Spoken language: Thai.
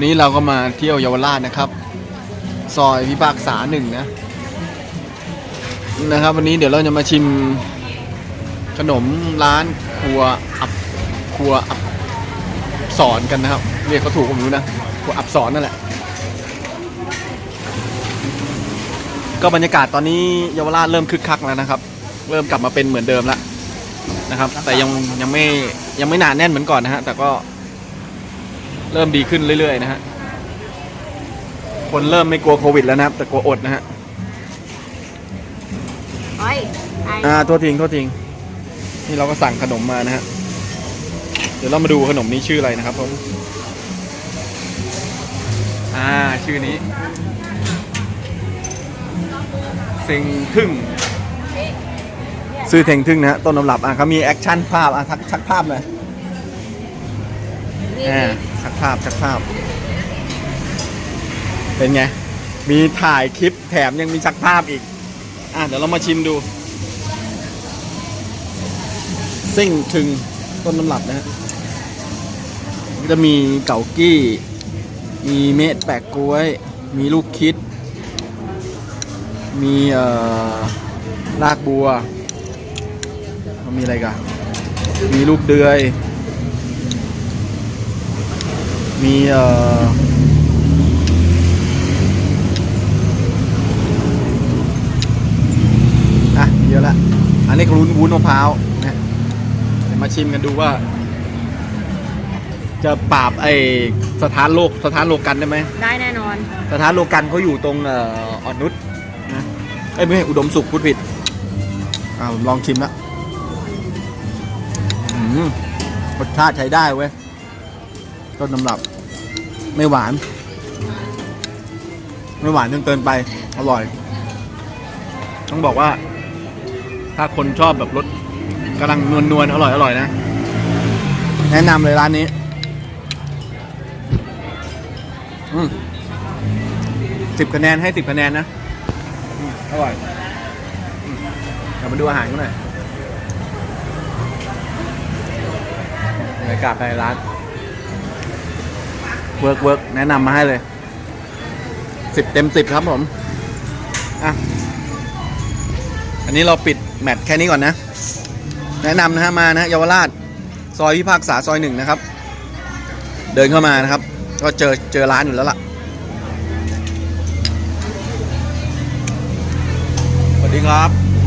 วันนี้เราก็มาเที่ยวเยาวราชนะครับ ซอยพิพากษาหนึ่งนะ นะครับ วันนี้เดี๋ยวเราจะมาชิมขนมร้านครัวอับครัวอับสอนกันนะครับ เรียกเขาถูกผมรู้นะครัวอับสอนนั่นแหละ ก็บรรยากาศตอนนี้เยาวราชเริ่มคึกคักแล้วนะครับ เริ่มกลับมาเป็นเหมือนเดิมแล้วนะครับ แต่ยังยังไม่ยังไม่หนาแน่นเหมือนก่อนนะฮะแต่ก็ เริ่มดีขึ้นเรื่อยๆนะฮะ คนเริ่มไม่กลัวโควิดแล้วนะครับ แต่กลัวอดนะฮะเฮ้ยไอ้อ่าโทษทิ้งโทษทิ้งนี่เราก็สั่งขนมมานะฮะ เดี๋ยวเรามาดูขนมนี้ชื่ออะไรนะครับผมอ่าชื่อนี้เซ็งทึ่งซื้อเทงทึ่งนะฮะต้นตำรับอะเขามีแอคชั่นภาพอะทักชักภาพเลย นี่อ่า ชักภาพชักภาพ เป็นไง มีถ่ายคลิปแถมยังมีชักภาพอีก อะเดี๋ยวเรามาชิมดูซิ่งถึงต้นตำรับนะฮะจะมีเก่ากี้ มีเม็ดแปะกล้วย มีลูกคิด มีเอ่อรากบัว มีอะไรกันมีลูกเดือย มีเอ่ออะเยอะละ อันนี้คือวุ้นวุ้นมะพร้าวนะเดี๋ยวมาชิมกันดูว่า จะปราบไอสถานโลกสถานโลกันได้ไหม ได้แน่นอน สถานโลกันเขาอยู่ตรงเอ่ออ่อนนุชนะเอ้ยไม่ใช่อุดมสุขพูดผิดอ่าผมลองชิมละอืมรสชาติใช้ได้เว้ย ต้นตำรับ ไม่หวาน ไม่หวานจนเกินไป อร่อย ต้องบอกว่า ถ้าคนชอบแบบรสกำลังนวลนวลๆอร่อยอร่อยนะ แนะนำเลยร้านนี้ อืมสิบคะแนนให้สิบคะแนนนะอร่อยเดี๋ยวมาดูอาหารกันหน่อยบรรยากาศภายในร้าน เวิร์กเวิร์กแนะนำมาให้เลยสิบเต็มสิบครับผม อะ อันนี้เราปิดแมตช์แค่นี้ก่อนนะ แนะนำนะฮะมานะฮะเยาวราช ซอยพิพากษาซอยหนึ่งนะครับ เดินเข้ามานะครับ ก็เจอเจอร้านอยู่แล้วล่ะ สวัสดีครับ